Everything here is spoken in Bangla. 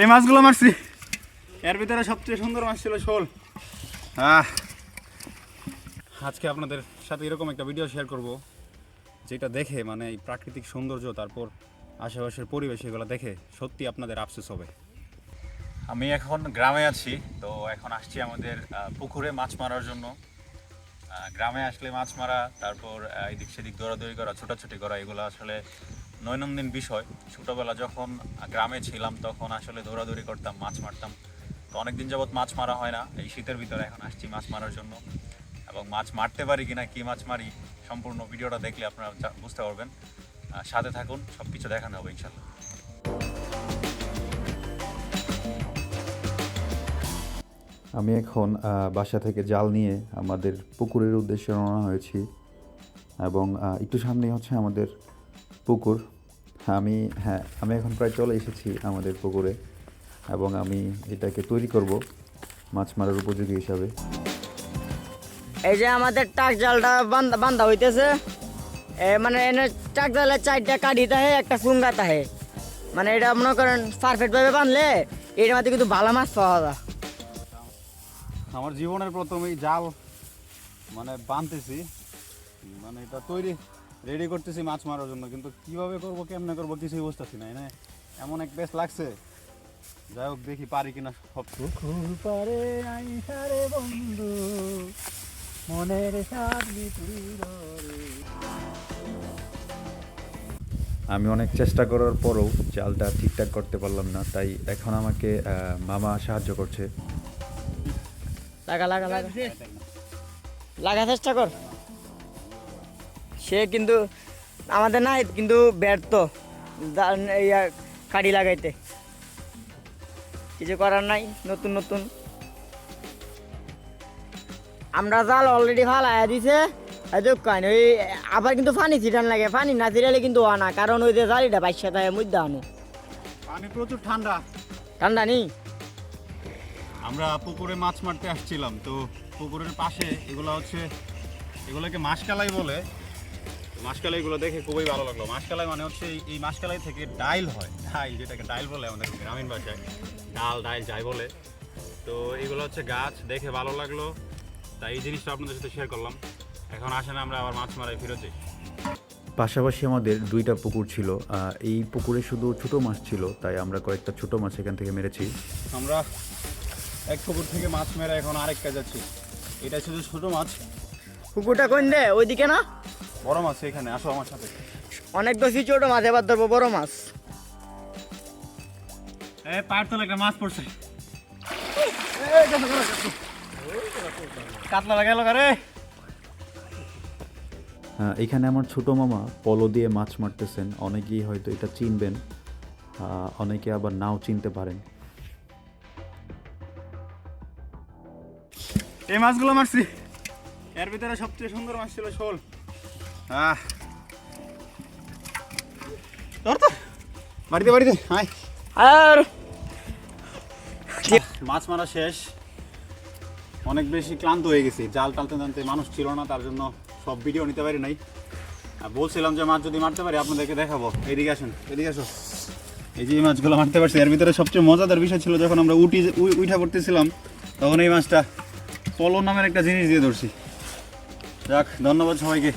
এই মাছগুলো মারছি। এর ভিতরে সবচেয়ে সুন্দর মাছ ছিল শোল। আহ। আজকে আপনাদের সাথে এরকম একটা ভিডিও শেয়ার করব, যেটা দেখে মানে এই প্রাকৃতিক সৌন্দর্য, তারপর আশেপাশের পরিবেশ এগুলো দেখে সত্যি আপনাদের আফসোস হবে। আমি এখন গ্রামে আছি, তো এখন আসছি আমাদের পুকুরে মাছ মারার জন্য। গ্রামে আসলে মাছ মারা, তারপর এদিক সেদিক দৌড়াদৌড়ি করা, ছোটাছুটি করা, এগুলো আসলে নৈনন্দিন বিষয়। ছোটোবেলা যখন গ্রামে ছিলাম, তখন আসলে দৌড়াদৌড়ি করতাম, মাছ মারতাম। তো অনেকদিন যাবৎ মাছ মারা হয় না। এই শীতের ভিতরে এখন আসছি মাছ মারার জন্য। এবং মাছ মারতে পারি কিনা, কি মাছ মারি, সম্পূর্ণ ভিডিওটা দেখলে আপনারা বুঝতে পারবেন। সাথে থাকুন সব কিছু দেখানো হবে ইনশাল্লাহ। আমি এখন বাসা থেকে জাল নিয়ে আমাদের পুকুরের উদ্দেশ্যে রওনা হয়েছি। এবং একটু সামনেই হচ্ছে আমাদের পুকুর। আমি হ্যাঁ আমি এখন প্রায় চলে এসেছি আমাদের পুকুরে এবং আমি এটাকে তৈরি করব মাছ মারার উপযোগী হিসাবে। এই যে আমাদের টাক জালটা বান্ধা বান্ধা হইতেছে। এ মানে এনে টাক জালের চারটা কাঠি তাহে একটা ফুঙ্গা তাহে মানে এটা মনে করেন পারফেক্ট ভাবে বাঁধলে এটার মধ্যে কিন্তু ভালো মাছ পাওয়া যায়। আমার জীবনের প্রথম এই জাল মানে বানতেছি। মানে এটা তৈরি রেডি করতেছি মাছ মারার জন্য কিন্তু কীভাবে করব কেমনে করব কিছুই বুঝতেছি না এনে এমন এক বেশ লাগছে। যাই হোক দেখি পারি কিনা সব। পুকুর পারে আইসারে বন্ধু মনের আমি অনেক চেষ্টা করার পরও জালটা ঠিকঠাক করতে পারলাম না তাই এখন আমাকে আহ, মামা সাহায্য করছে। লাগা লাগা লাগা। লাগা চেষ্টা কর। সে কিন্তু আমাদের নাই কিন্তু ব্যর্থ। ইয়া কাঠি লাগাইতে। কিছু করার নাই নতুন নতুন। আমরা জাল অলরেডি ফালাইয়া দিছে। কান ওই আবার কিন্তু পানি ছিটান লাগে পানি না ছিটালে কিন্তু হয় না কারণ ওই যে জালিটা বাইশা থাকে মধ্যে আনো। পানি প্রচুর ঠান্ডা। ঠান্ডা নেই? আমরা পুকুরে মাছ মারতে আসছিলাম তো পুকুরের পাশে এগুলো হচ্ছে এগুলোকে মাছ মাসকালাই বলে। মাসকালাইগুলো দেখে খুবই ভালো লাগল। মাসকালাই মানে হচ্ছে এই- মাসকালাই থেকে ডাইল হয়। ডাইল যেটাকে ডাইল বলে আমাদের গ্রামীণ ভাষায়। ডাল ডাইল যাই বলে। তো এগুলো হচ্ছে গাছ দেখে ভালো লাগল। তাই এই জিনিসটা আপনাদের সাথে শেয়ার করলাম। এখন আসেন আমরা আবার মাছ মারাই ফেরত যাই পাশাপাশি আমাদের দুইটা পুকুর ছিল। এই পুকুরে শুধু ছোট মাছ ছিল তাই আমরা কয়েকটা ছোট মাছ এখান থেকে মেরেছি। আমরা এক পুকুর থেকে মাছ মেরে এখন আরেক কাজ যাচ্ছি। এটা শুধু ছোটো মাছ। পুকুরটা কোন দে? ওইদিকে না? বড় মাছ এখানে আসো আমার সাথে। অনেক বেশি ছোট মাছ এবার ধরবো বড় মাছ। এই পায়ের তলে একটা মাছ পড়ছে। কাতলা গেল রে। আহ, এখানে আমার ছোট মামা পলো দিয়ে মাছ মারতেছেন। অনেকেই হয়তো এটা চিনবেন অনেকে আবার নাও চিনতে পারেন। এই মাছগুলো মারছি। এর ভিতরে সবচেয়ে সুন্দর মাছ ছিল শোল। আহ তো বাড়িতে বাড়িতে আর মাছ মারা শেষ। অনেক বেশি ক্লান্ত হয়ে গেছি। জাল টালতে টানতে মানুষ ছিল না তার জন্য সব ভিডিও নিতে পারি নাই। আর বলছিলাম যে মাছ যদি মারতে পারি আপনাদেরকে দেখাবো। এদিকে আসুন এদিকে আসো। এই যে এই মাছগুলো মারতে পারছি এর ভিতরে সবচেয়ে মজাদার বিষয় ছিল যখন আমরা উঠি উঠা পড়তেছিলাম তখন এই মাছটা পলো নামের একটা জিনিস দিয়ে ধরছি। যাক ধন্যবাদ সবাইকে।